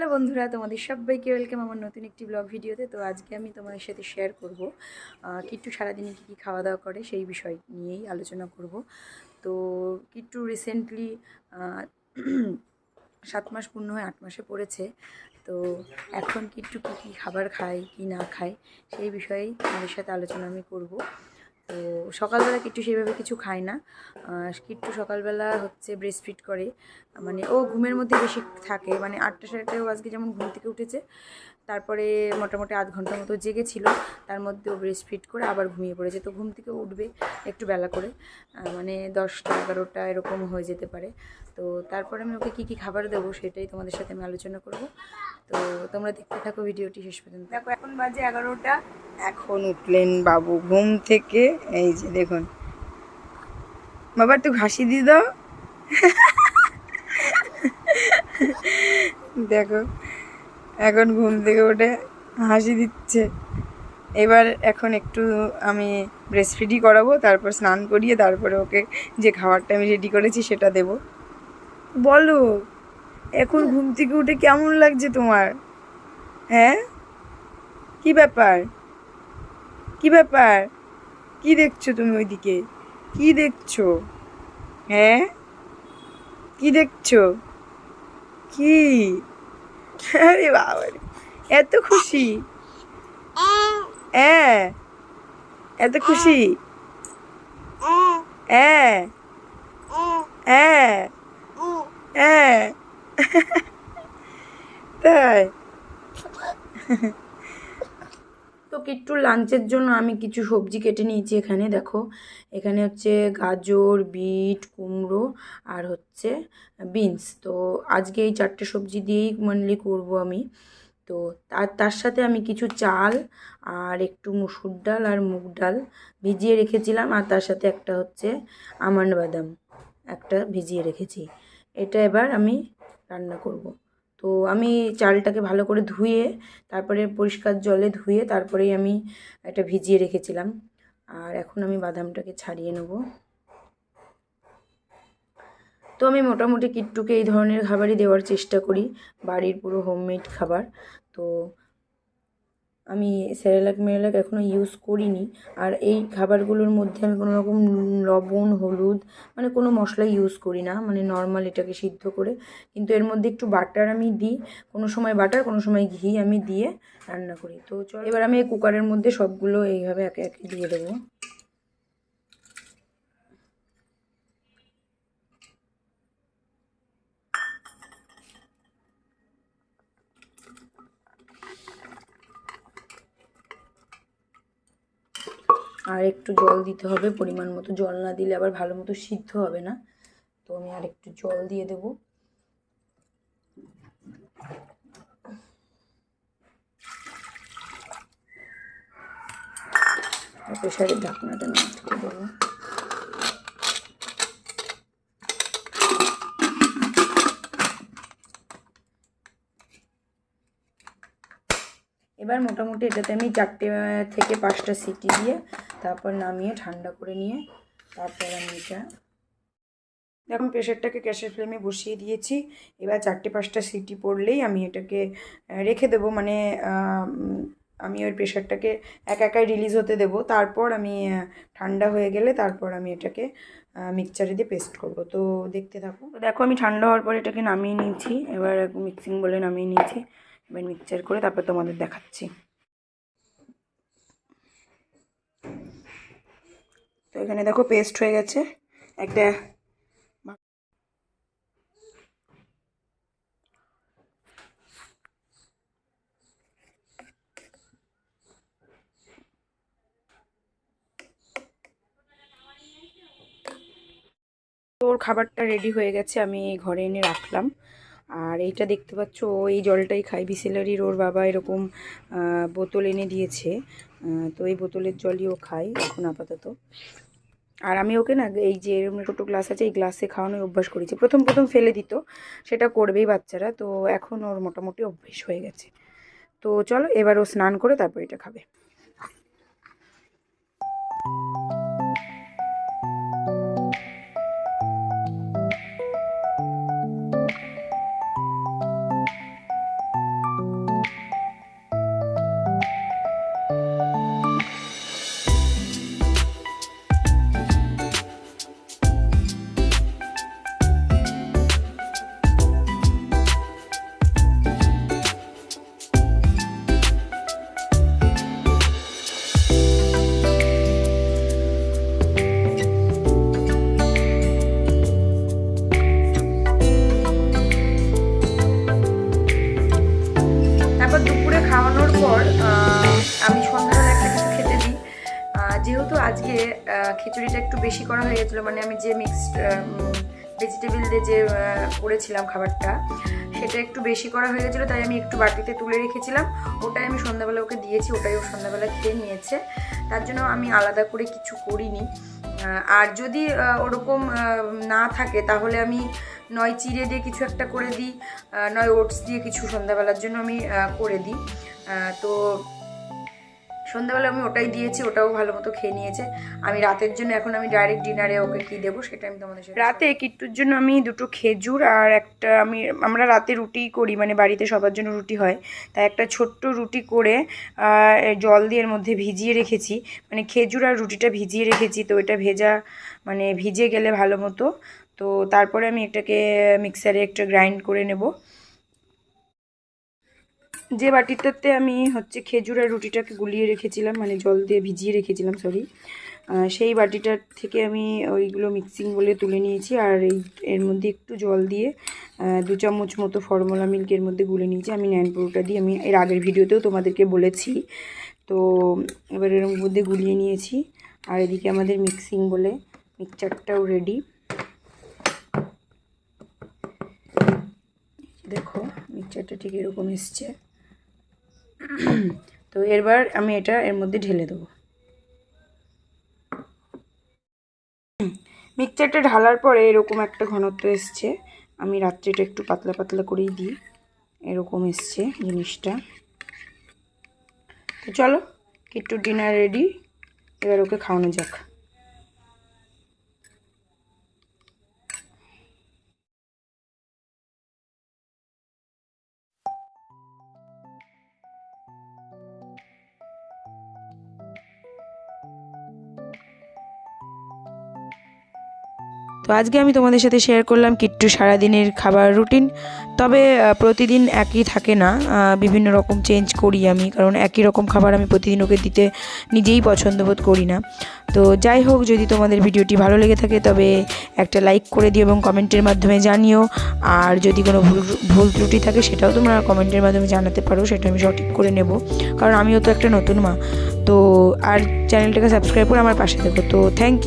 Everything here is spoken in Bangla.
হ্যালো বন্ধুরা, তোমাদের সবাইকে ওয়েলকাম আমার নতুন একটি ব্লগ ভিডিওতে। তো আজকে আমি তোমাদের সাথে শেয়ার করব কিট্টু সারাদিনে কী কী খাওয়া দাওয়া করে সেই বিষয় নিয়েই আলোচনা করব। তো কিট্টু রিসেন্টলি সাত মাস পূর্ণ হয়ে আট মাসে পড়েছে। তো এখন কিট্টু কী কী খাবার খায়, কি না খায় সেই বিষয়েই তোমাদের সাথে আলোচনা আমি করব। তো সকালবেলা কিট্টু সেইভাবে কিছু খায় না। কিট্টু সকালবেলা হচ্ছে ব্রেস্ট ফিট করে। মানে ও ঘুমের মধ্যে বেশি থাকে। মানে আটটা সাড়ে আটটায় ও আজকে যেমন ঘুম থেকে উঠেছে, তারপরে মোটামুটি আধ ঘণ্টার মতো জেগেছিল। তার মধ্যে ও ব্রেস্ট ফিট করে আবার ঘুমিয়ে পড়েছে। তো ঘুম থেকে উঠবে একটু বেলা করে। মানে দশটা এগারোটা এরকম হয়ে যেতে পারে। তো তারপরে আমি ওকে কী কী খাবার দেবো সেটাই তোমাদের সাথে আমি আলোচনা করব। তো তোমরা দেখতে থাকো ভিডিওটি শেষ পর্যন্ত। দেখো, এখন বাজে এগারোটা। এখন উঠলেন বাবু ঘুম থেকে। এই যে দেখুন। বাবা, একটু ঘাসি দিয়ে দাও। দেখো, এখন ঘুম থেকে উঠে হাসি দিচ্ছে। এবার এখন একটু আমি ব্রেস্ট ফিডই করাবো, তারপর স্নান করিয়ে তারপরে ওকে যে খাবারটা আমি রেডি করেছি সেটা দেব। বলো এখন ঘুম থেকে উঠে কেমন লাগছে তোমার? হ্যাঁ? কি ব্যাপার? কি ব্যাপার? কি দেখছ তুমি ওইদিকে? কি দেখছ? হ্যাঁ? কি দেখছ? কি? আরে বাবা এত খুশি? হ্যাঁ? এত খুশি? হ্যাঁ? হ্যাঁ? হ্যাঁ? তাই? তো কিট্টুর লাঞ্চের জন্য আমি কিছু সবজি কেটে নিয়েছি এখানে, দেখো। এখানে হচ্ছে গাজর, বিট, কুমড়ো আর হচ্ছে বিনস। তো আজকে এই চারটে সবজি দিয়েই মেনলি করব আমি। তো তার তার সাথে আমি কিছু চাল আর একটু মুসুর ডাল আর মুগ ডাল ভিজিয়ে রেখেছিলাম আর তার সাথে একটা হচ্ছে আমন্ড বাদাম একটা ভিজিয়ে রেখেছি। এটা এবার আমি রান্না করব। তো আমি চালটাকে ভালো করে ধুয়ে, তারপরে পরিষ্কার জলে ধুয়ে তারপরেই আমি এটা ভিজিয়ে রেখেছিলাম। আর এখন আমি বাদামটাকে ছাড়িয়ে নেব। তো আমি মোটামুটি কিট্টুকে এই ধরনের খাবারই দেওয়ার চেষ্টা করি, বাড়ির পুরো হোমমেড খাবার। তো আমি স্যারেলাক মেরেলাক এখনও ইউজ করিনি। আর এই খাবারগুলোর মধ্যে আমি কোনো রকম লবণ, হলুদ মানে কোনো মশলা ইউজ করি না। মানে নর্মাল এটাকে সিদ্ধ করে। কিন্তু এর মধ্যে একটু বাটার আমি দিই। কোনো সময় বাটার কোনো সময় ঘি আমি দিয়ে রান্না করি। তো চল, এবার আমি এই কুকারের মধ্যে সবগুলো এইভাবে একে একে দিয়ে দেবো। আর একটু জল দিতে হবে, পরিমাণ মতো জল না দিলে আবার ভালো মতো সিদ্ধ হবে না। তো আমি আর একটু জল দিয়ে দেব। প্রেশারের ঢাকনাটা না করে দেবো। এবার মোটামুটি এটাতে আমি চারটে থেকে পাঁচটা সিটি দিয়ে তারপর নামিয়ে ঠান্ডা করে নিয়ে তারপর আমি এটা এখন প্রেশারটাকে গ্যাসের ফ্লেমে বসিয়ে দিয়েছি। এবার চারটে, পাঁচটা সিটি পড়লেই আমি এটাকে রেখে দেবো। মানে আমি ওই প্রেশারটাকে এক একাই রিলিজ হতে দেবো। তারপর আমি ঠান্ডা হয়ে গেলে তারপর আমি এটাকে মিক্সচারে দিয়ে পেস্ট করব। তো দেখতে থাকো দেখো, আমি ঠান্ডা হওয়ার পর এটাকে নামিয়ে নিয়েছি। এবার মিক্সিং বলে নামিয়ে নিয়েছি। এবার মিক্সচার করে তারপর তোমাদের দেখাচ্ছি। তো এখানে দেখো পেস্ট হয়ে গেছে। একটা ওর খাবারটা রেডি হয়ে গেছে, আমি ঘরে এনে রাখলাম। আর এইটা দেখতে পাচ্ছ, ও এই জলটাই খায়। বিসেলারির ওর বাবা এরকম বোতল এনে দিয়েছে। তো এই বোতলের জলই ও খায় এখন আপাতত। আর আমি ওকে না, এই যে এরকম ছোটো গ্লাস আছে, এই গ্লাসে খাওয়ানোর অভ্যাস করেছি। প্রথম প্রথম ফেলে দিত, সেটা করবেই বাচ্চারা। তো এখন ওর মোটামুটি অভ্যেস হয়ে গেছে। তো চলো, এবার ও স্নান করে তারপর এটা খাবে। যেহেতু আজকে খিচুড়িটা একটু বেশি করা হয়ে গেছিল মানে আমি যে মিক্সড ভেজিটেবিল দিয়ে যে করেছিলাম খাবারটা, সেটা একটু বেশি করা হয়ে গেছিল, তাই আমি একটু বাটিতে তুলে রেখেছিলাম। ওটাই আমি সন্ধ্যাবেলা ওকে দিয়েছি, ওটাই ও সন্ধ্যাবেলা খেয়ে নিয়েছে। তার জন্য আমি আলাদা করে কিছু করিনি। আর যদি ওরকম না থাকে, তাহলে আমি নয় চিড়ে দিয়ে কিছু একটা করে দিই নয় ওটস দিয়ে কিছু সন্ধ্যাবেলার জন্য আমি করে দিই। তো সন্ধ্যাবেলা আমি ওটাই দিয়েছি ওটাও ভালো মতো খেয়ে নিয়েছে। আমি রাতের জন্য এখন আমি ডাইরেক্ট ডিনারে ওকে কি দেবো সেটা আমি তোমাদের সাথে রাতে কিট্টুর জন্য আমি দুটো খেজুর আর একটা আমি আমরা রাতে রুটি করি মানে বাড়িতে সবার জন্য রুটি হয়। তাই একটা ছোট্ট রুটি করে জল দিয়ে এর মধ্যে ভিজিয়ে রেখেছি। মানে খেজুর আর রুটিটা ভিজিয়ে রেখেছি তো এটা ভেজা মানে ভিজে গেলে ভালো মতো। তো তারপরে আমি এটাকে মিক্সারে একটা গ্রাইন্ড করে নেব। যে বাটিটাতে আমি হচ্ছে খেজুর আর রুটিটাকে গুলিয়ে রেখেছিলাম মানে জল দিয়ে ভিজিয়ে রেখেছিলাম সরি সেই বাটিটার থেকে আমি ওইগুলো মিক্সিং বলে তুলে নিয়েছি আর এই এর মধ্যে একটু জল দিয়ে দু চামচ মতো ফর্মুলা মিল্ক এর মধ্যে গুলে নিয়েছি। আমি ন্যান পুরোটা দিয়ে, আমি এর আগের ভিডিওতেও তোমাদেরকে বলেছি। তো এবার এর মধ্যে গুলিয়ে নিয়েছি আর এদিকে আমাদের মিক্সিং বলে মিক্সচারটাও রেডি দেখো মিক্সচারটা ঠিক এরকম এসছে। তো এরবার আমি এটা এর মধ্যে ঢেলে দেবো। মিক্সচারটা ঢালার পরে এরকম একটা ঘনত্ব এসছে। আমি রাত্রিটা একটু পাতলা পাতলা করেই দিই। এরকম এসছে জিনিসটা। তো চলো কিট্টু ডিনার রেডি এবার ওকে খাওয়ানো যাক। তো আজকে আমি তোমাদের সাথে শেয়ার করলাম কিট্টু সারাদিনের খাবার রুটিন তবে প্রতিদিন একই থাকে না। বিভিন্ন রকম চেঞ্জ করি আমি, কারণ একই রকম খাবার আমি প্রতিদিন ওকে দিতে নিজেই পছন্দ বোধ করি না। তো যাই হোক, যদি তোমাদের ভিডিওটি ভালো লেগে থাকে, তবে একটা লাইক করে দিও এবং কমেন্টের মাধ্যমে জানিও। আর যদি কোনো ভুল ভুল ত্রুটি থাকে, সেটাও তোমরা কমেন্টের মাধ্যমে জানাতে পারো, সেটা আমি সঠিক করে নেব। কারণ আমিও তো একটা নতুন মা। তো আর চ্যানেলটাকে সাবস্ক্রাইব করে আমার পাশে থেকো। তো থ্যাংক ইউ